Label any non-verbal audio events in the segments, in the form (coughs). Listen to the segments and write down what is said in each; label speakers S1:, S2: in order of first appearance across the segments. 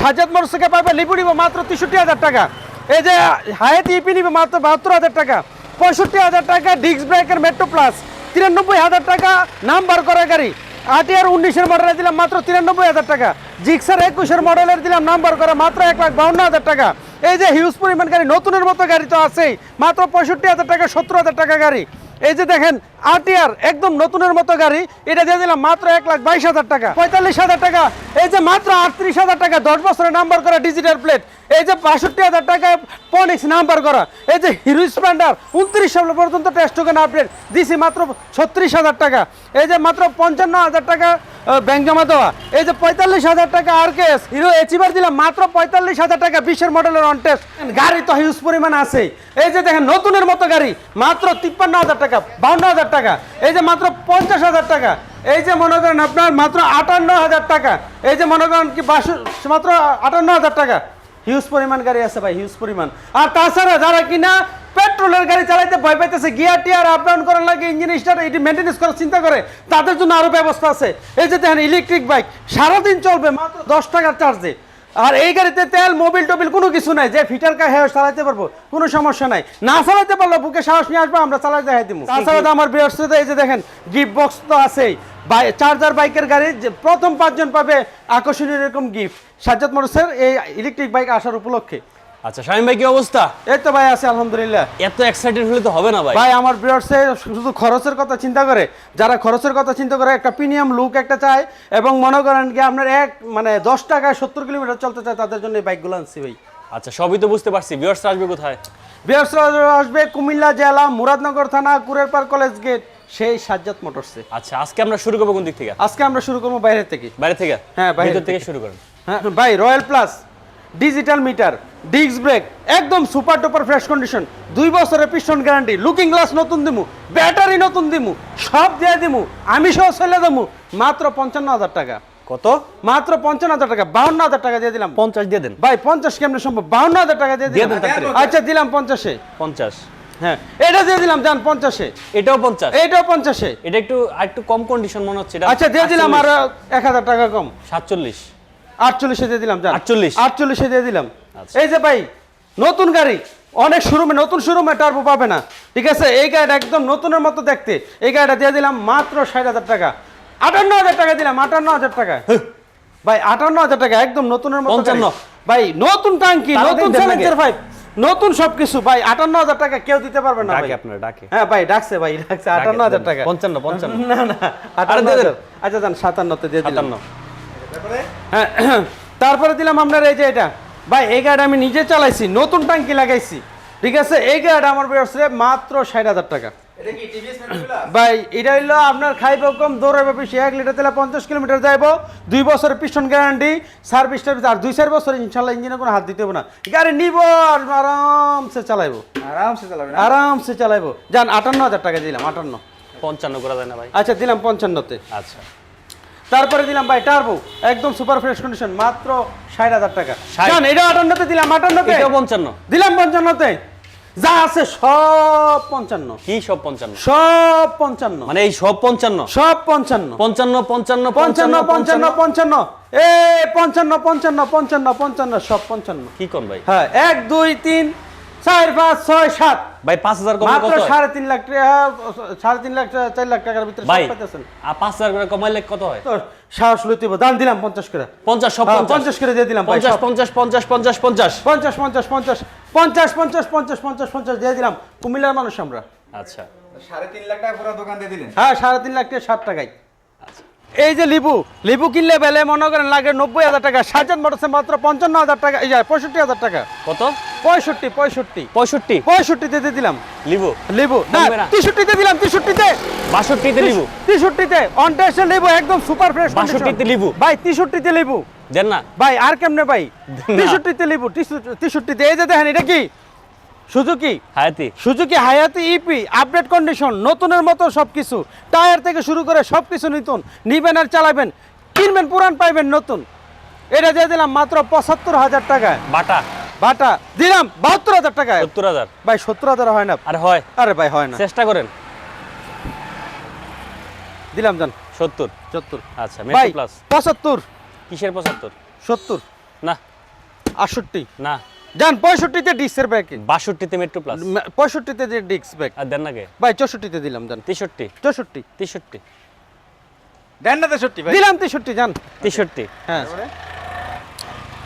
S1: Sajjad motors থেকে পাবে, লিপু নিব মাত্র তেষট্টি হাজার টাকা। এই যে হায়াতি ইপি নিবে মাত্র বাহাত্তর হাজার টাকা। পঁয়ষট্টি হাজার টাকা ডিস্ক ব্রেকের মেট্রো প্লাস, তিরানব্বই হাজার টাকা নাম্বার করা গাড়ি। আটিয়ার উনিশের মডেলে দিলাম মাত্র তিরানব্বই হাজার টাকা। জিক্সার একুশের মডেলের দিলাম নাম্বার করা মাত্র এক লাখ বাউন্ন হাজার টাকা। এই যে হিউজ পরিমাণ গাড়ি, নতুনের মতো গাড়ি তো আছেই, মাত্র পঁয়ষট্টি হাজার টাকা, সত্তর হাজার টাকা গাড়ি। এই যে দেখেন আরটিআর, একদম নতুনের মতো গাড়ি। এটা দিয়ে দিলাম মাত্র এক লাখ বাইশ হাজার টাকা। পঁয়তাল্লিশ হাজার টাকা। এই যে মাত্র আটত্রিশ হাজার টাকা, দশ বছরের নাম্বার করা ডিজিটাল প্লেট এই যে বাষট্টি হাজার টাকা পনিক্স নাম্বার করা। এই যে হিরো স্প্লেন্ডার, উনত্রিশ সাল পর্যন্ত টেস্ট টোকেন আপডেট দিছি মাত্র ছত্রিশ হাজার টাকা। এই যে মাত্র পঞ্চান্ন হাজার টাকা ব্যাংক জমা দেওয়া। এই যে পঁয়তাল্লিশ হাজার টাকা আর কেস হিরো এচিভার দিলাম মাত্র পঁয়তাল্লিশ হাজার টাকা, বিশের মডেলের অন টেস্ট গাড়ি তো হিউজ পরিমাণ আছে এই যে দেখেন নতুনের মতো গাড়ি, মাত্র তিপ্পান্ন হাজার টাকা, বাউন্ন হাজার টাকা। এই যে মাত্র পঞ্চাশ হাজার টাকা। এই যে মনে করেন আপনার মাত্র আটান্ন হাজার টাকা। এই যে মনে করেন কি বাসু মাত্র আটান্ন হাজার টাকা। হিউজ পরিমাণ গাড়ি আছে ভাই হিউজ পরিমাণ। আর তাছাড়া যারা কিনা পেট্রোলের গাড়ি চালাইতে ভয় পাইতেছে গিয়ার টিয়ার আপ ডাউন করার লাগে ইঞ্জিন স্টার্ট এটি মেনটেন্স করার চিন্তা করে, তাদের জন্য আরও ব্যবস্থা আছে। এই যে দেখেন ইলেকট্রিক বাইক সারাদিন চলবে মাত্র দশ টাকার চার্জে আর এই গাড়িতে তেল, মোবিল, টোবিল কোনো কিছু নাই। যে ফিটার কা হ্যাঁ চালাতে পারব, কোনো সমস্যা নাই। না চালাতে পারলে বুকে সাহস নিয়ে আসব, আমরা চালাতে দেখাই দিব তাছাড়া আমার বৃহস্পতি এই যে দেখেন গিফট বক্স তো আছেই। চার্জার বাইকের গাড়ি প্রথম পাঁচজন পাবে আকর্ষণীয় এরকম গিফট সাজ্জাদ মানুষের এই ইলেকট্রিক বাইক আসার উপলক্ষে।
S2: আচ্ছা শামিম ভাই কি অবস্থা?
S1: এই তো ভাই আছে আলহামদুলিল্লাহ।
S2: এত এক্সাইটেড হলে তো হবে না ভাই।
S1: ভাই আমার শুধু খরচের কথা চিন্তা করে যারা খরচের কথা চিন্তা করে একটা প্রিমিয়াম লুক একটা চায় এবং মনে করেন কি আপনার এক মানে দশ টাকায় সত্তর কিলোমিটার চলতে চায় তাদের জন্য এই বাইকগুলো আনছি ভাই।
S2: আচ্ছা সবই তো বুঝতে পারছি। ভিউয়ার্স আসবে কোথায়?
S1: আসবে কুমিল্লা জেলা মুরাদনগর থানা কুরের পার কলেজ গেট সেই সাজ্জাদ মোটরসে
S2: আচ্ছা আজকে আমরা শুরু করব কোন দিক থেকে?
S1: আজকে আমরা শুরু করব বাইরে থেকে।
S2: বাইরে থেকে?
S1: হ্যাঁ, বাইরে
S2: থেকে।
S1: থেকে।
S2: শুরু করেন।
S1: হ্যাঁ ভাই Royal Plus digital meter disc brake একদম সুপার টুপার ফ্রেশ কন্ডিশন দুই বছরের পিস্টন গ্যারান্টি লুকিং গ্লাস নতুন দিমু ব্যাটারি নতুন দিমু সব দিয়ে দিমু আমি সহ ছেলে দেবো মাত্র পঞ্চান্ন হাজার টাকা।
S2: কত?
S1: মাত্র পঞ্চান্ন হাজার টাকা বাউন্ন হাজার টাকা দিয়ে দিলাম।
S2: পঞ্চাশ দিয়ে দেন।
S1: ভাই পঞ্চাশ কেমনে সম্ভব? বাউন্ন হাজার টাকা দিয়ে দিলাম।
S2: দেন
S1: আচ্ছা দিলাম পঞ্চাশে।
S2: পঞ্চাশ।
S1: হ্যাঁ এটা দিয়ে দিলাম যান পঞ্চাশে।
S2: এটাও পঞ্চাশ।
S1: এইটাও পঞ্চাশে।
S2: এটা একটু একটু কম কন্ডিশন মনে হচ্ছে এটা
S1: আচ্ছা দিয়ে দিলাম আর এক হাজার টাকা কম।
S2: সাতচল্লিশ।
S1: আটচল্লিশে দিয়ে দিলাম
S2: 48
S1: আটচল্লিশে। দিয়ে দিলাম।
S2: আচ্ছা।
S1: এই যে ভাই নতুন গাড়ি অনেক শোরুমে নতুন শোরুমে টার্বো পাবে না। ঠিক আছে? এই গাড়িটা একদম নতুনের মতো দেখতে। এই গাড়িটা দিয়ে দিলাম মাত্র ষাট হাজার টাকা। আটান্ন হাজার টাকা দিলাম আটান্ন হাজার টাকা। ভাই আটান্ন হাজার টাকা একদম নতুনের মতো
S2: পঞ্চান্ন।
S1: ভাই নতুন টাঙ্কি নতুন চ্যালেঞ্জার? ভাই নতুন সবকিছু। ভাই আটান্ন হাজার টাকা কেউ দিতে পারবে না ভাই।
S2: আপনার ডাকে।
S1: হ্যাঁ ভাই ডাকছে ভাই ডাকছে। আটান্ন হাজার টাকা।
S2: পঞ্চান্ন পঞ্চান্ন।
S1: না না আটান্ন আচ্ছা যান সাতান্নতে দিয়ে দিলাম।
S2: সাতান্ন (coughs)
S1: তারপরে? দিলাম আপনার এই যে এটা। ভাই এই গাড়িটা আমি নিজে চালাইছি নতুন টাঙ্কি লাগাইছি। ঠিক আছে? এই গাড়িটা আমার ব্যবসা মাত্র ষাট হাজার টাকা। ভাই এটা হইল আপনার খাইব কম দৌড়াইব বেশি। এক লিটার তেলে পঞ্চাশ কিলোমিটার যাইব দুই বছরের পিস্টন গ্যারান্টি সার্ভিসটার আর দুই চার বছর ইনশাল্লাহ ইঞ্জিনে কোনো হাত দিতে হবে না। গাড়ি নিব আরামসে চালাইবো।
S3: আরামসে চালাবেন
S1: আরামসে চালাইবো। যান আটান্ন হাজার টাকা দিলাম আটান্ন।
S2: পঞ্চান্ন করা যায় না ভাই।
S1: আচ্ছা দিলাম পঞ্চান্নতে।
S2: আচ্ছা।
S1: তারপরে দিলাম ভাই টার্বো একদম সুপার ফ্রেশ কন্ডিশন মাত্র ষাট হাজার টাকা। জান এটা আটান্নতে দিলাম আটান্নতে?
S2: পঞ্চান্ন।
S1: দিলাম পঞ্চান্নতে? যা আছে সব পঞ্চান্ন।
S2: কি সব পঞ্চান্ন?
S1: সব পঞ্চান্ন।
S2: মানে এই সব পঞ্চান্ন?
S1: সব পঞ্চান্ন।
S2: পঞ্চান্ন পঞ্চান্ন
S1: পঞ্চান্ন পঞ্চান্ন পঞ্চান্ন এ পঞ্চান্ন পঞ্চান্ন পঞ্চান্ন পঞ্চান্ন সব পঞ্চান্ন।
S2: কি কোন ভাই?
S1: হ্যাঁ এক দুই তিন চার পাঁচ ছয় সাত।
S2: ভাই পাঁচ হাজার
S1: মাত্র সাড়ে তিন লাখ টাকা সাড়ে তিন লাখ চার লাখ টাকার ভিতরে
S2: ভাই পাঁচ হাজার করে কমাইলে কত হয়?
S1: তো সাহস লইতে হবে। দিলাম পঞ্চাশ করে।
S2: পঞ্চাশ সব পঞ্চাশ।
S1: করে দিয়ে দিলাম
S2: পঞ্চাশ পঞ্চাশ পঞ্চাশ পঞ্চাশ পঞ্চাশ।
S1: পঞ্চাশ পঞ্চাশ পঞ্চাশ পঞ্চাশ পঞ্চাশ পঞ্চাশ পঞ্চাশ পঞ্চাশ দিয়ে দিলাম। কুমিল্লার মানুষ আমরা।
S2: আচ্ছা।
S3: সাড়ে তিন লাখ টাকা পুরো দোকান দিয়ে দিলেন?
S1: হ্যাঁ সাড়ে তিন লাখ টাকা ষাট টাকায়।
S2: আচ্ছা।
S1: এই যে লিবু লিবু কিনলে বেলে মনে করেন লাগে নব্বই হাজার টাকা সাজান মোটরসে মাত্র পঞ্চান্ন হাজার টাকা এই পঁয়ষট্টি হাজার টাকা।
S2: কত?
S1: পঁয়ষট্টি পঁয়ষট্টি।
S2: পঁয়ষট্টি?
S1: পঁয়ষট্টিতে দিয়ে দিলাম।
S2: লিবু।
S1: লিবু। না তেষট্টিতে দিলাম তেষট্টিতে।
S2: বাষট্টিতে লিবু।
S1: তেষট্টিতে। অন টেস্টে লিবু একদম সুপার ফ্রেশ
S2: বাষট্টিতে লিবু।
S1: ভাই তেষট্টিতে লিবু।
S2: দেন না।
S1: ভাই আর কেমনে ভাই? তেষট্টিতে লিবু তেষট্টিতে। এই যে দেখেন এটা কি? সুজুকি।
S2: হায়াতি।
S1: সুজুকি হায়াতি ইপি আপডেট কন্ডিশন নতুনের মতো সবকিছু। টায়ার থেকে শুরু করে সবকিছু নতুন। নিবেন আর চালাবেন। কিনবেন পুরান পাইবেন নতুন। এটা দিয়ে দিলাম মাত্র পঁচাত্তর হাজার টাকায়
S2: বাটা।
S1: বাটা দিলাম বাহাত্তর হাজার টাকায়।
S2: সত্তর হাজার।
S1: ভাই সত্তর হাজার হয় না।
S2: আর হয়?
S1: আরে ভাই হয় না।
S2: চেষ্টা করেন।
S1: দিলাম যান
S2: সত্তর।
S1: সত্তর।
S2: আচ্ছা
S1: ভাই
S2: প্লাস
S1: পঁচাত্তর।
S2: কিসের পঁচাত্তর?
S1: সত্তর।
S2: না।
S1: আটষট্টি।
S2: না।
S1: যান পঁয়ষট্টিতে ডিক্সের ব্যাকে
S2: বাষট্টিতে মেট্রো প্লাস
S1: পঁয়ষট্টিতে যে ডিক্স ব্যাক
S2: আর দেন না কে?
S1: ভাই চৌষট্টিতে দিলাম যান
S2: তেষট্টি।
S1: চৌষট্টি।
S2: তেষট্টি।
S3: দেন না তেষট্টি ভাই।
S1: দিলাম তেষট্টি যান
S2: তেষট্টি।
S1: হ্যাঁ।
S3: তারপরে?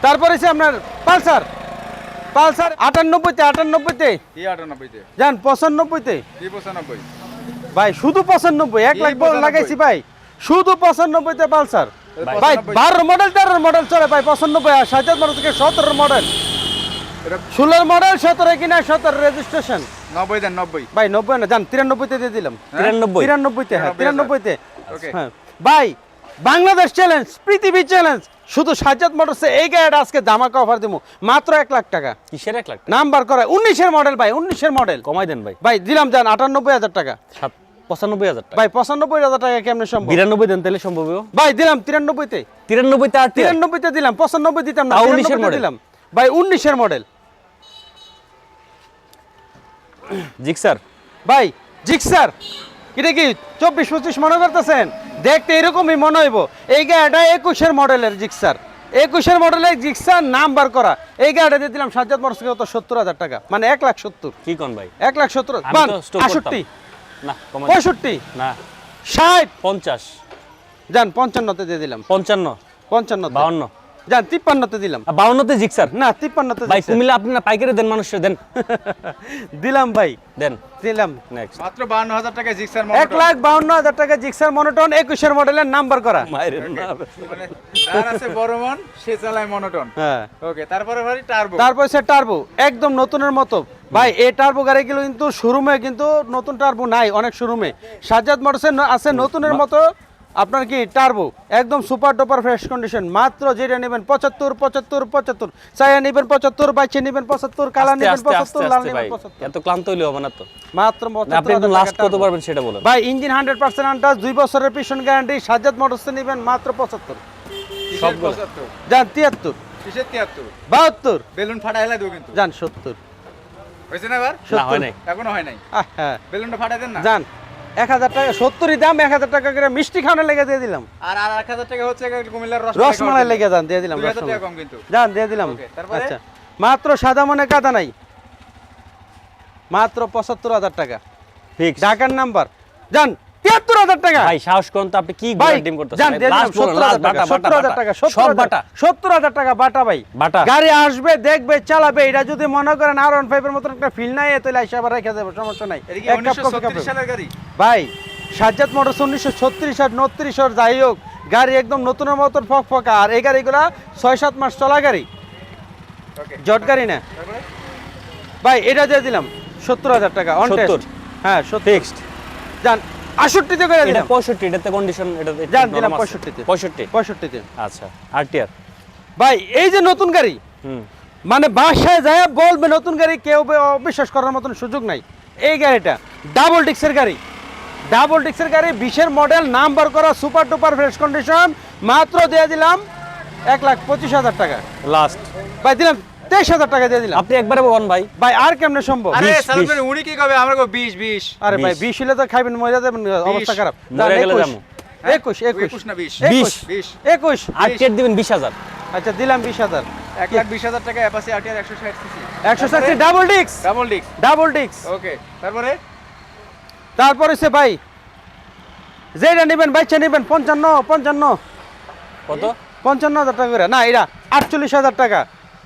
S1: তারপরে আছে আপনার পালসার। পালসার আটানব্বইতে আটানব্বইতে?
S3: আটানব্বইতে।
S1: যান পঁচানব্বইতে?
S3: কি পঁচানব্বই।
S1: ভাই শুধু পঁচানব্বই এক লাখ বল
S3: 95?
S1: লাগাইছি ভাই। শুধু পঁচানব্বইতে পালসার।
S3: ভাই,
S1: ভাই
S3: 95
S1: বারো মডেল তেরোর মডেল চলে ভাই পঁচানব্বই আর সাজাত মডেল থেকে সতেরো মডেল ষোলোর মডেল সতেরো কিনা সতেরো রেজিস্ট্রেশন
S3: নব্বই দেন নব্বই।
S1: ভাই নব্বই না যান তিরানব্বইতে দিয়ে দিলাম।
S2: তিরানব্বই।
S1: তিরানব্বইতে হ্যাঁ তিরানব্বইতে। হ্যাঁ। ভাই বাংলাদেশ চ্যালেঞ্জ পৃথিবী চ্যালেঞ্জ শুধু সাজ্জাদ মোটরসে এই গাড়িটা আজকে ধামাকা অফার দিব মাত্র এক লাখ টাকা।
S2: কিসের এক লাখ
S1: নাম্বার করা উনিশের মডেল ভাই উনিশের মডেল
S2: কমাই দেন ভাই।
S1: ভাই দিলাম যান আটানব্বই হাজার টাকা।
S2: পঁচানব্বই হাজার টাকা।
S1: ভাই পঁচানব্বই হাজার টাকা কেমনে সম্ভব?
S2: বিরানব্বই দেন তাহলে সম্ভব
S1: ভাই দিলাম তিরানব্বইতে।
S2: তিরানব্বইতে তিরানব্বই
S1: তিরানব্বইতে দিলাম পঁচানব্বই দিতাম না
S2: তাও 19 এর
S1: 93 তে
S2: model।
S1: দিলাম। ভাই উনিশের মডেল
S2: জিক্সার।
S1: ভাই জিক্সার। এটা কি চব্বিশ পঁচিশ মনে করতেছেন? দেখতে এরকমই মনে হইব। এই গাড়িটা একুশের মডেলের জিক্সার। একুশের মডেলের জিক্সার নাম্বার করা। এই গাড়িটা দিয়ে দিলাম সাজ্জাদ মোটরসাইকেল কত? সত্তর হাজার টাকা। মানে এক লাখ সত্তর।
S2: কি কোন ভাই?
S1: এক লাখ সত্তর। আষট্টি।
S2: না
S1: পঁয়ষট্টি।
S2: না।
S1: ষাট।
S2: পঞ্চাশ।
S1: যান পঞ্চান্নতে দিয়ে দিলাম।
S2: পঞ্চান্ন।
S1: পঞ্চান্ন
S2: বাউন্ন।
S1: যান তিপ্পান্নতে দিলাম।
S2: বাউন্নতে জিক্সার?
S1: না তিপ্পান্নতে
S2: ভাই। কুমিল্লা আপনি না পাইকারি দেন মানুষের দেন।
S1: দিলাম ভাই।
S2: দেন।
S1: দিলাম।
S2: নেক্সট
S3: মাত্র বান্ন হাজার টাকা জিক্সার
S1: এক লাখ বাউন্ন হাজার টাকা জিক্সার মনোটন একুশের মডেলের নাম্বার করা।
S3: মানে বড় মন সে চালায় মনোটন
S1: হ্যাঁ।
S3: ওকে তারপরে ভাই টার্বো
S1: তারপর সে টার্বো একদম নতুনের মতো। ভাই এই টার্বো গাড়িগুলো কিন্তু শোরুমে কিন্তু নতুন টার্বো নাই অনেক শোরুমে সাজ্জাদ মোটরসে আছে নতুনের মতো আপনার কি টার্বো একদম সুপার ডুপার ফ্রেশ কন্ডিশন মাত্র যেটা নেবেন পঁচাত্তর পঁচাত্তর পঁচাত্তর। চায়া নেবেন পঁচাত্তর বাইচে নেবেন পঁচাত্তর কালা নেবেন পঁচাত্তর লাল নেবেন পঁচাত্তর।
S2: এত ক্লান্ত হইলে হবে না তো।
S1: মাত্র
S2: আপনি একদম লাস্ট কত পারবেন সেটা বলেন।
S1: ভাই ইঞ্জিন হান্ড্রেড পার্সেন্ট আন্টাস দুই বছরের পিছন গ্যারান্টি সাজ্জাদ মোটরসে নেবেন মাত্র পঁচাত্তর।
S3: সবগুলো। পঁচাত্তর।
S1: যান তিয়াত্তর।
S3: কিসের তিয়াত্তর?
S1: বাহাত্তর।
S3: বেলুন ফাটা হেলা দেবো কিন্তু।
S1: যান সত্তর।
S3: হয়েছে না এবার?
S2: না হয় নাই।
S3: এখনও হয় নাই।
S1: হ্যাঁ।
S3: বেলুনটা ফাটাই দেন না?
S1: যান। এক হাজার টাকা সত্তরই দাম এক হাজার টাকা করে মিষ্টি লেগে দিয়ে দিলাম।
S3: আর আর এক হাজার টাকা হচ্ছে কুমিল্লার
S1: রসমালাই লেগে যান দিয়ে দিলাম যান দিয়ে দিলাম। আচ্ছা। মাত্র সাদা মনে কাদা নাই। মাত্র পঁচাত্তর হাজার টাকা।
S2: ঠিক
S1: ঢাকার নাম্বার। যান। তিয়াত্তর হাজার টাকা।
S2: ভাই সাহস করুন তো আপনি কি ডিম করতেছেন?
S1: যান দিয়ে দিলাম
S2: লাস্ট বলেন
S1: সত্তর হাজার টাকা
S2: বাটা
S1: সত্তর হাজার টাকা
S2: সব বাটা।
S1: সত্তর হাজার টাকা বাটা ভাই।
S2: বাটা।
S1: গাড়ি আসবে দেখবে চালাবে এটা যদি মনে করেন আর ওয়ান ফাইভের মতন একটা ফিল নাই তাহলে এসে আবার রেখে দেবো সমস্যা নাই। এক কাপ কফি
S3: সালের গাড়ি?
S1: ভাই সাজ্জাদ মোটরস উনিশশো ছত্রিশ আর নত্রিশ আর যাই হোক গাড়ি একদম নতুনের মতন ফক ফকা আর এই গাড়িগুলা ছয় সাত মাস চলা গাড়ি। জট গাড়ি না। ভাই এটা দিয়ে দিলাম সত্তর হাজার টাকা অন হ্যাঁ
S2: ফিক্সড
S1: যান আষট্টিতে করে দিলাম।
S2: 65 এটাতে কন্ডিশন এটা
S1: যান দিলাম
S2: নরম আছে।
S1: 65 তে।
S2: 65
S1: পঁয়ষট্টিতে।
S2: আচ্ছা আরটিআর
S1: ভাই এই যে নতুন গাড়ি
S2: হুম।
S1: মানে বাসায় যায় বলবে নতুন গাড়ি কেউ অবিশ্বাস করার মতন সুযোগ নাই। এই গাড়িটা ডাবল ডিক্সের গাড়ি। ডাবল ডিক্সের গাড়ি বিশের মডেল নাম্বার করা সুপার টুপার ফ্রেশ কন্ডিশন মাত্র দিয়ে দিলাম এক লাখ পঁচিশ হাজার টাকা।
S2: লাস্ট
S1: ভাই দিলাম। তেইশ হাজার টাকা দিয়ে দিলাম।
S2: আপনি একবারে বলেন ভাই।
S1: ভাই আর কেমনে সম্ভব?
S3: আরে সালাম। উনি কি কবে আমরা কো 20 20
S1: আরে ভাই
S2: বিশ।
S1: বিশ হলে তো খাইবেন মজা দেবেন অবস্থা খারাপ।
S2: মরে গেলে।
S1: একুশ। একুশ একুশ।
S3: না বিশ?
S1: একুশ,
S3: বিশ।
S1: একুশ।
S2: দিবেন 20000
S1: আচ্ছা দিলাম বিশ হাজার।
S3: এক লাখ বিশ হাজার টাকা অ্যাপাসি আরটিআর একশো ষাট সিসি
S1: একশো ষাটটি ডাবল ডিক্স
S3: ডাবল ডিক্স
S1: ডাবল ডিক্স
S3: ওকে তারপরে?
S1: তারপরে সে ভাই যেটা নেবেন বাইচা নেবেন পঞ্চান্ন পঞ্চান্ন।
S2: কত?
S1: পঞ্চান্ন হাজার টাকা করে। না এটা আটচল্লিশ হাজার টাকা।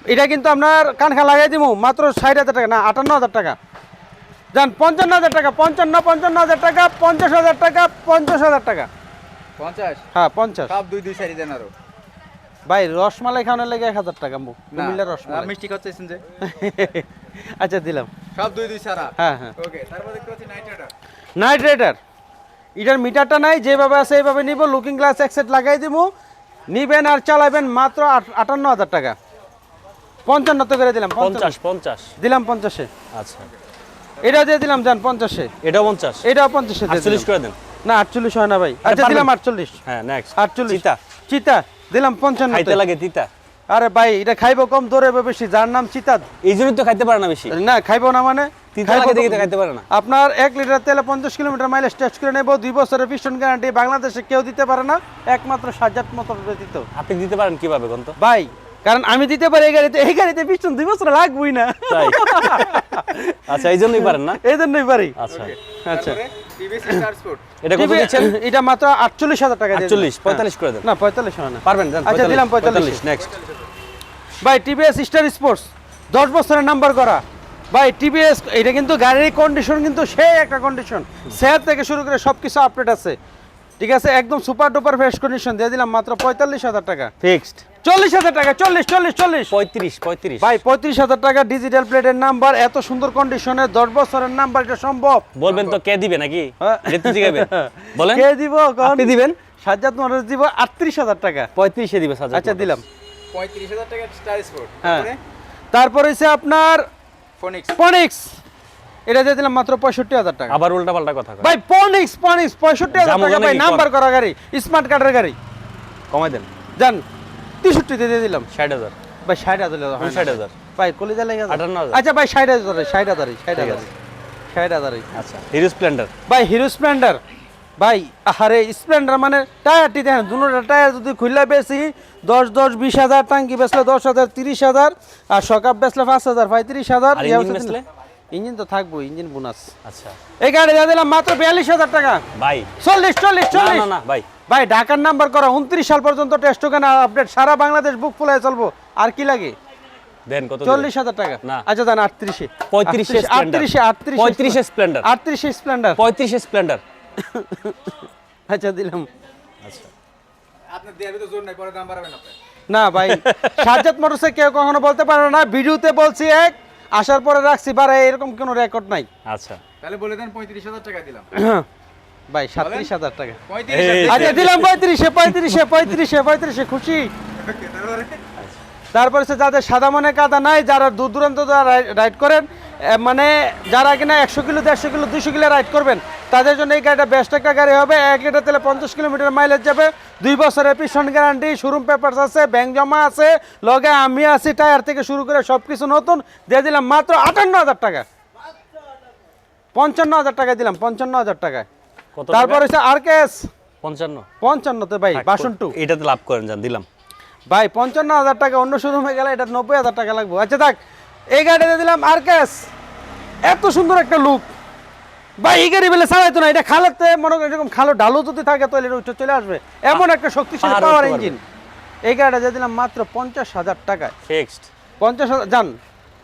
S1: এটা কিন্তু আপনার কানখা লাগাই দিব মাত্র ষাট হাজার টাকা না আটান্ন হাজার টাকা। যান পঞ্চান্ন হাজার টাকা পঞ্চান্ন পঞ্চান্ন হাজার টাকা পঞ্চাশ হাজার টাকা পঞ্চাশ হাজার টাকা।
S3: পঞ্চাশ?
S1: হ্যাঁ পঞ্চাশ।
S3: সব দুই দুই সারি দেন আরও।
S1: ভাই রসমালাই খাওয়ানোর লেগে এক হাজার টাকা
S3: না
S1: রসমালাই।
S3: মিষ্টি খাচ্ছেন যে। (laughs)
S1: আচ্ছা দিলাম।
S3: সব দুই দুই সারা?
S1: হ্যাঁ হ্যাঁ।
S3: ওকে তারপর দেখতে পাচ্ছি নাইট রাইডার
S1: নাইট রাইডার এটার মিটারটা নাই যেভাবে আছে এইভাবে নিব। লুকিং গ্লাস এক সেট লাগাই দিব নিবেন আর চালাবেন মাত্র আট- আটান্ন হাজার টাকা। পঞ্চান্নতে করে দিলাম পঞ্চাশ
S2: 50 50
S1: দিলাম পঞ্চাশে।
S2: আচ্ছা।
S1: এটা দিয়ে দিলাম যান পঞ্চাশে।
S2: এটাও 50
S1: এটাও পঞ্চাশে দিয়ে
S2: 48
S1: দিলাম।
S2: করে দেন।
S1: না আটচল্লিশ হয় না ভাই। আচ্ছা দিলাম আটচল্লিশ।
S2: হ্যাঁ নেক্সট
S1: আটচল্লিশ।
S2: চিতা।
S1: চিতা দিলাম পঞ্চান্ন।
S2: লাগে তিতা
S1: আরে ভাই এটা খাইবো কম দৌড়াবে বেশি। যার নাম চিতাদ
S2: এই জন্যই তো খাইতে পারে না বেশি।
S1: না খাইবো না মানে?
S2: তো
S1: আপনার এক লিটার তেলে পঞ্চাশ কিলোমিটার মাইলেজ টেস্ট করে নেব। দুই বছরের পিস্টন গ্যারান্টি বাংলাদেশে কেউ দিতে পারে না। একমাত্র সাজাত মতো ব্যতীত
S2: আপনি দিতে পারেন কীভাবে
S1: ভাই কারণ আমি দিতে পারি এই গাড়িতে এই গাড়িতে পিছন দুই বছর লাগবই না।
S2: আচ্ছা এই জন্যই পারেন না?
S1: এই জন্যই পারি।
S2: আচ্ছা।
S1: আচ্ছা।
S3: টিভিএস স্টার
S2: এটা কত দিচ্ছেন?
S1: এটা মাত্র আটচল্লিশ হাজার টাকা দিয়ে দিলাম।
S2: আটচল্লিশ পঁয়তাল্লিশ করে দেন।
S1: না পঁয়তাল্লিশ হয় না।
S2: পারবেন
S1: আচ্ছা, দিলাম 45
S2: নেক্সট
S1: ভাই টিভিএস স্টার স্পোর্টস দশ বছরের নাম্বার করা। ভাই টিভিএস এটা কিন্তু গাড়ির কন্ডিশন কিন্তু সেই একটা কন্ডিশন সেয়ার থেকে শুরু করে সব কিছু আপডেট আছে। ঠিক আছে একদম সুপার ডুপার ফ্রেশ কন্ডিশন দিয়ে দিলাম মাত্র পঁয়তাল্লিশ হাজার টাকা।
S2: ফিক্সড
S1: চল্লিশ হাজার টাকা চল্লিশ চল্লিশ চল্লিশ।
S2: পঁয়ত্রিশ পঁয়ত্রিশ।
S1: ভাই পঁয়ত্রিশ হাজার টাকা ডিজিটাল প্লেটের নাম্বার এত সুন্দর কন্ডিশনে দশ বছরের নাম্বার এটা সম্ভব।
S2: বলবেন তো কে দিবে নাকি?
S1: হ্যাঁ। (laughs)
S2: বলেন।
S1: কে দিব?
S2: আপনি দিবেন?
S1: সাজ্জাদ মনোজ দিব আটত্রিশ হাজার টাকা।
S2: পঁয়ত্রিশে দিবে সাজা
S1: আচ্ছা দিলাম।
S3: পঁয়ত্রিশ হাজার টাকা স্টার স্পোর্ট
S1: হ্যাঁ।
S3: তারপরে?
S1: তারপর হচ্ছে আপনার
S3: ফোনিক্স
S1: পনিক্স এটা দিয়ে দিলাম মাত্র পঁয়ষট্টি হাজার টাকা।
S2: আবার উল্টা পাল্টা কথা
S1: ভাই পনিক্স পনিক্স পঁয়ষট্টি হাজার টাকা ভাই নাম্বার করা গাড়ি স্মার্ট কার্ডের গাড়ি।
S2: কমাই দেন।
S1: জান তেষট্টিতে দিয়ে দিলাম।
S2: ষাট হাজার।
S1: ভাই ষাট হাজার হয়
S2: হাজার।
S1: ভাই কলিজা লেগে যাবে।
S2: হাজার।
S1: আচ্ছা ভাই ষাট হাজার ষাট হাজারই ষাট হাজারই ষাট হাজারই
S2: আচ্ছা হিরো স্প্লেন্ডার।
S1: ভাই হিরো স্প্লেন্ডার। ভাই আরে স্প্লেন্ডার মানে টায়ারটি দেখেন দুটো টায়ার যদি খুললে বেশি দশ দশ বিশ হাজার টাঙ্কি বেচলে দশ হাজার তিরিশ হাজার আর সকাপ বেচলে পাঁচ হাজার পঁয়ত্রিশ হাজার।
S2: ইঞ্জিন
S1: তো থাকব ইঞ্জিন বোনাস।
S2: আচ্ছা।
S1: এই গাড়ি দিলাম মাত্র বিয়াল্লিশ হাজার টাকা।
S2: ভাই।
S1: চল্লিশ চল্লিশ চল্লিশ।
S2: না ভাই।
S1: ভাই ঢাকার নাম্বার করা উনত্রিশ সাল পর্যন্ত টেস্ট ওখানে আপডেট সারা বাংলাদেশ বুক ফুলে চলবো। আর কি লাগে?
S2: দেন কত
S1: চল্লিশ হাজার টাকা।
S2: না।
S1: আচ্ছা দেন আটত্রিশে।
S2: পঁয়ত্রিশে
S1: আটত্রিশে আটত্রিশে
S2: পঁয়ত্রিশে স্প্লেন্ডার
S1: আটত্রিশে স্প্লেন্ডার
S2: পঁয়ত্রিশে স্প্লেন্ডার
S1: আচ্ছা দিলাম।
S2: আচ্ছা।
S3: আপনার দেওয়ার ভিতরে জোর নাই পরে দাম বাড়াবেন আপনি
S1: না ভাই সাজ্জাদ মোটরসে কেউ কখনো বলতে পারে না ভিডিওতে বলছি এক আসার পরে রাখছি বারে এরকম কোনো রেকর্ড নাই।
S2: আচ্ছা।
S3: তাহলে বলে দেন পঁয়ত্রিশ হাজার টাকা দিলাম। (clears throat)
S1: ভাই সাতত্রিশ হাজার টাকা।
S3: পঁয়ত্রিশ
S1: আচ্ছা দিলাম পঁয়ত্রিশে পঁয়ত্রিশে পঁয়ত্রিশে পঁয়ত্রিশে খুশি?
S3: তারপরে
S1: তারপরে হচ্ছে যাদের সাদা মনে কাদা নাই যারা দূর দূরান্ত রাইড করেন মানে যারা কিনা একশো কিলো দেড়শো কিলো দুশো কিলো রাইড করবেন তাদের জন্য এই গাড়িটা বেস্ট একটা গাড়ি হবে। এক লিটার তেলে পঞ্চাশ কিলোমিটার মাইলেজ যাবে। দুই বছরের পিছন গ্যারান্টি শোরুম পেপারস আছে ব্যাংক জমা আছে লগে আমি আছি টায়ার থেকে শুরু করে সব কিছু নতুন। দিয়ে দিলাম মাত্র আটান্ন হাজার টাকা। পঞ্চান্ন হাজার টাকা দিলাম পঞ্চান্ন হাজার টাকায়। তারপর হচ্ছে আর কেস
S2: পঞ্চান্ন।
S1: পঞ্চান্নতে ভাই বাসন টু
S2: এটাতে লাভ করেন যান দিলাম।
S1: ভাই পঞ্চান্ন হাজার টাকা অন্য শোরুমে গেলে এটা নব্বই হাজার টাকা লাগবে। আচ্ছা থাক এই গাড়িতে দিলাম আর ক্যাশ এত সুন্দর একটা লুক ভাই এই গাড়ি বেলে চালাইতো না এটা খালাতে মনে করেন এরকম খালো ডালো যদি থাকে তাহলে এটা উঠে চলে আসবে। এমন একটা শক্তিশালী পাওয়ার ইঞ্জিন এই গাড়িটা দিয়ে দিলাম মাত্র পঞ্চাশ হাজার টাকায়।
S2: ফিক্সড
S1: পঞ্চাশ হাজার যান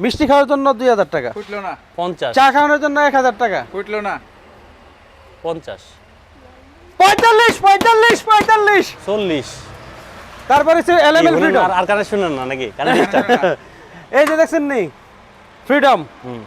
S1: মিষ্টি খাওয়ার জন্য দুই হাজার টাকা।
S3: ফুটলো না।
S2: পঞ্চাশ।
S1: চা খাওয়ানোর জন্য এক হাজার টাকা।
S3: ফুটলো না।
S2: পঞ্চাশ।
S1: পঁয়তাল্লিশ পঁয়তাল্লিশ পঁয়তাল্লিশ।
S2: চল্লিশ।
S1: তারপরে এলএমএল ফ্রিডম
S2: আর- আর কানে শুনেন না নাকি? (laughs)
S1: এই যে দেখছেন নি? Freedom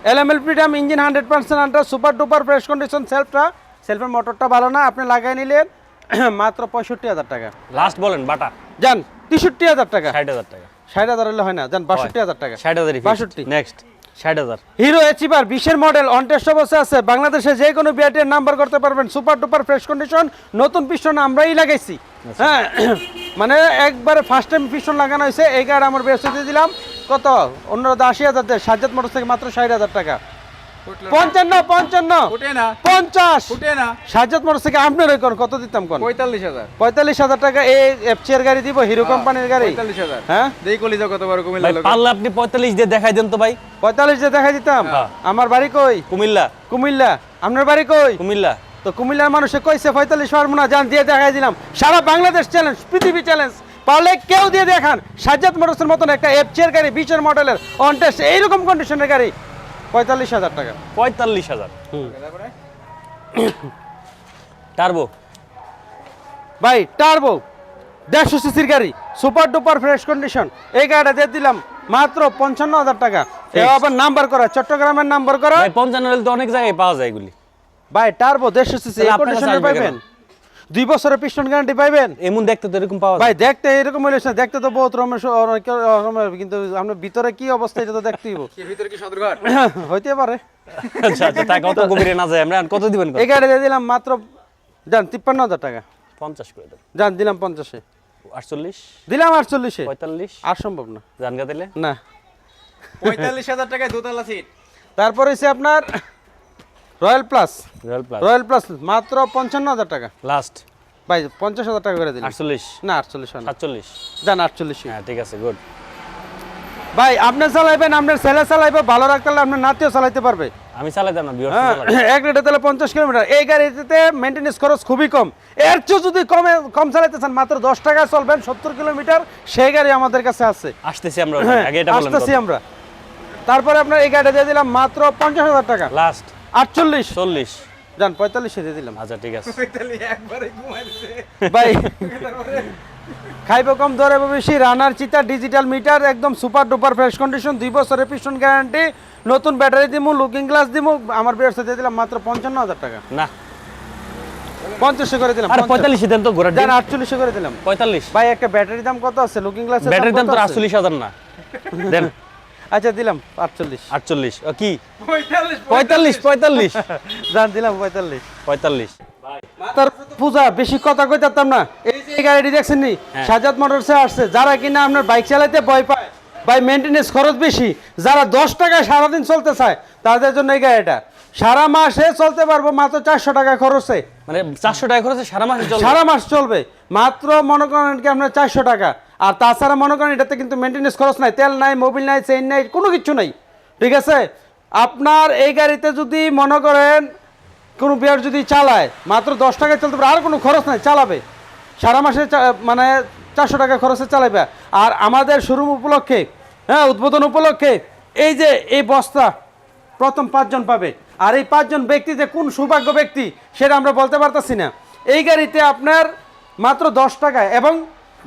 S1: LML Freedom engine hundred percent under super duper fresh condition সেলফটা সেলফের মোটরটা ভালো না আপনি লাগাই নিলেন (clears throat) মাত্র পঁয়ষট্টি হাজার টাকা।
S2: লাস্ট বলেন বাটা।
S1: যান তেষট্টি হাজার টাকা।
S2: ষাট হাজার টাকা।
S1: ষাট হাজার হলে হয় না যান বাষট্টি হাজার টাকা।
S2: ষাট হাজারই
S1: বাষট্টি।
S2: নেক্সট ষাট হাজার।
S1: হিরো এচিপার বিশের মডেল অনটেস্ট অবস্থা আছে। বাংলাদেশে যে কোনো বিআইটির নাম্বার করতে পারবেন। সুপার টুপার ফ্রেশ কন্ডিশন নতুন পিস্টন আমরাই লাগাইছি। হ্যাঁ মানে একবারে ফার্স্ট টাইম পিস্টন লাগানো হয়েছে। এই গাড়ি আমার বৃহস্পতি দিলাম। কত? অন্যরা আশি হাজার সাজ্জাদ মোটর থেকে মাত্র ষাট হাজার টাকা। পঞ্চান্ন পঞ্চান্ন পঞ্চাশ। সাজ্জাদ মোটর থেকে আপনার কোন কত দিতাম কোন?
S3: পঁয়তাল্লিশ হাজার।
S1: পঁয়তাল্লিশ হাজার টাকা এই এফচিআর গাড়ি দিব হিরো কোম্পানির গাড়ি।
S3: পঁয়তাল্লিশ হাজার।
S1: হ্যাঁ?
S3: দেই কলিজা কত বড় কুমিল্লা
S2: পারলে আপনি পঁয়তাল্লিশ দিয়ে দেখাই দেন তো ভাই।
S1: পঁয়তাল্লিশ যে দেখা দিতাম। আমার বাড়ি কই?
S2: কুমিল্লা।
S1: কুমিল্লা। আপনার বাড়ি কই?
S2: কুমিল্লা।
S1: তো কুমিল্লার মানুষে কইছে পঁয়তাল্লিশ পারব না যান দিয়ে দেখাই দিলাম। সারা বাংলাদেশ চ্যালেঞ্জ পৃথিবী চ্যালেঞ্জ পারলে কেউ দিয়ে দেখান। সাজ্জাদ মোটরসের মতন একটা এফচিআর গাড়ি বিচের মডেলের অন টেস্ট এইরকম কন্ডিশনের গাড়ি। পঁয়তাল্লিশ হাজার টাকা।
S2: পঁয়তাল্লিশ হাজার। টার্বো।
S1: ভাই টার্বো। দেড়শো সিসির গাড়ি সুপার ডুপার ফ্রেশ কন্ডিশন। এই গাড়িটা দিয়ে দিলাম মাত্র পঞ্চান্ন হাজার টাকা। আবার নাম্বার করা চট্টগ্রামের নাম্বার করা।
S2: পঞ্চান্ন তো অনেক জায়গায় পাওয়া যায় এগুলি।
S1: ভাই টার্বো দেড়শো সিসি পাইবেন? দুই বছরের পিস্টন গ্যারান্টি পাইবেন?
S2: এমন দেখতে তো এরকম পাওয়া
S1: ভাই
S2: যায়
S1: দেখতে এরকম হইলে না, দেখতে তো বহুত রমেশ কিন্তু আপনার ভিতরে কি অবস্থা এটা তো দেখতেই।
S3: ভিতরে কি সদরঘর (laughs)
S1: হইতে পারে।
S2: আচ্ছা আচ্ছা তা কত গভীরে না যায় আমরা। কত দিবেন
S1: এই গাড়ি দিয়ে দিলাম মাত্র যান তিপ্পান্ন হাজার টাকা।
S2: পঞ্চাশ করে দেন।
S1: যান দিলাম পঞ্চাশে।
S2: আটচল্লিশ?
S1: দিলাম আটচল্লিশে।
S2: পঁয়তাল্লিশ?
S1: আর সম্ভব না।
S2: জানগা দিলে?
S1: না।
S3: পঁয়তাল্লিশ হাজার টাকায় দোতলা সিট
S1: তারপর হচ্ছে আপনার Royal Plus
S2: Royal Plus
S1: Royal Plus মাত্র পঞ্চান্ন হাজার টাকা।
S2: লাস্ট
S1: ভাই পঞ্চাশ হাজার টাকা করে দিলাম
S2: আটচল্লিশ।
S1: না আটচল্লিশ না।
S2: সাতচল্লিশ।
S1: যান আটচল্লিশে।
S2: হ্যাঁ ঠিক আছে গুড
S1: ভাই আপনি চালাইবেন আপনার ছেলে চালাইবে ভালো রাখতে হলে আপনার নাতিও চালাইতে পারবে।
S2: আমি চালাইতাম না বিয়ার
S1: হ্যাঁ এক লিটার তেলে পঞ্চাশ কিলোমিটার। এই গাড়িতে মেনটেন্স খরচ খুবই কম। এর চেয়ে যদি কমে কম চালাইতে চান মাত্র দশ টাকা চলবেন সত্তর কিলোমিটার সেই গাড়ি আমাদের কাছে আছে।
S2: আসতেছি আমরা
S1: হ্যাঁ
S2: আগে এটা বলেন
S1: আসতেছি আমরা। তারপরে আপনার এই গাড়িটা দিয়ে দিলাম মাত্র পঞ্চাশ হাজার টাকা।
S2: লাস্ট
S1: আটচল্লিশ।
S2: চল্লিশ।
S1: যান পঁয়তাল্লিশে দিয়ে দিলাম।
S2: আচ্ছা ঠিক আছে।
S1: ভাই খাইবে কম ধরে বেশি রানার চিতা ডিজিটাল মিটার একদম সুপার ডুপার ফ্রেশ কন্ডিশন দুই বছরের পিস্টন গ্যারান্টি নতুন ব্যাটারি দিমু লুকিং গ্লাস দিমু আমার বিয়ার্সে দিয়ে দিলাম মাত্র পঞ্চান্ন হাজার টাকা।
S2: না।
S1: পঞ্চাশে করে দিলাম
S2: আরে পঁয়তাল্লিশ দেন তো
S1: আটচল্লিশে করে দিলাম।
S2: পঁয়তাল্লিশ।
S1: ভাই একটা ব্যাটারি দাম কত আছে? লুকিং গ্লাস
S2: ব্যাটারির দাম তো আটচল্লিশ হাজার না। দেন।
S1: আচ্ছা দিলাম আটচল্লিশ।
S2: আটচল্লিশ ও কি?
S3: পঁয়তাল্লিশ
S2: পঁয়তাল্লিশ
S1: যান (laughs) দিলাম পঁয়তাল্লিশ।
S2: পঁয়তাল্লিশ।
S1: তার পূজা বেশি কথা কইতাম না। এই যে গাড়িটি দেখছেন নি? সাজাদ মোটরসে আসছে। যারা কিনা আপনার বাইক চালাতে ভয় পায় বাই মেনটেনেন্স খরচ বেশি যারা দশ টাকায় সারাদিন চলতে চায় তাদের জন্য এই গাড়িটা। সারা মাসে চলতে পারব মাত্র চারশো টাকা খরচে।
S2: মানে চারশো টাকা খরচে সারা মাসে
S1: সারা মাস চলবে। মাত্র মনে করেন কি আপনার চারশো টাকা। আর তাছাড়া মনে করেন এটাতে কিন্তু মেনটেনেন্স খরচ নাই, তেল নাই মোবিল নাই চেইন নাই, কোনো কিছু নাই। ঠিক আছে? আপনার এই গাড়িতে যদি মনে করেন কোনো বিয়ার যদি চালায়, মাত্র দশ টাকায় চলতে পারে, আর কোনো খরচ নাই, চালাবে। সারা মাসে মানে চারশো টাকা খরচে চালাবে আর আমাদের শোরুম উপলক্ষে হ্যাঁ উদ্বোধন উপলক্ষে, এই যে এই বস্তা প্রথম পাঁচজন পাবে। আর এই পাঁচজন ব্যক্তি যে কোন সৌভাগ্য ব্যক্তি, সেটা আমরা বলতে পারতাছি না। এই গাড়িতে আপনার মাত্র দশ টাকায় এবং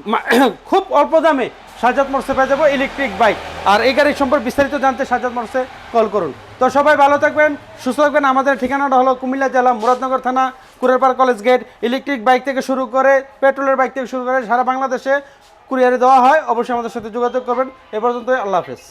S1: (coughs) খুব অল্প দামে সাজাদ মোর্সে পেয়ে যাব ইলেকট্রিক বাইক আর এই গাড়ির সম্পর্কে বিস্তারিত জানতে সাজাদ মোর্সে কল করুন। তো সবাই ভালো থাকবেন, সুস্থ থাকবেন। আমাদের ঠিকানাটা হলো কুমিল্লা জেলা, মুরাদনগর থানা Kurerpar college gate electric bike থেকে শুরু করে পেট্রোলের বাইক থেকে শুরু করে সারা বাংলাদেশে কুরিয়ারে দেওয়া হয়। অবশ্যই আমাদের সাথে যোগাযোগ করবেন। এ পর্যন্ত আল্লাহ হাফেজ।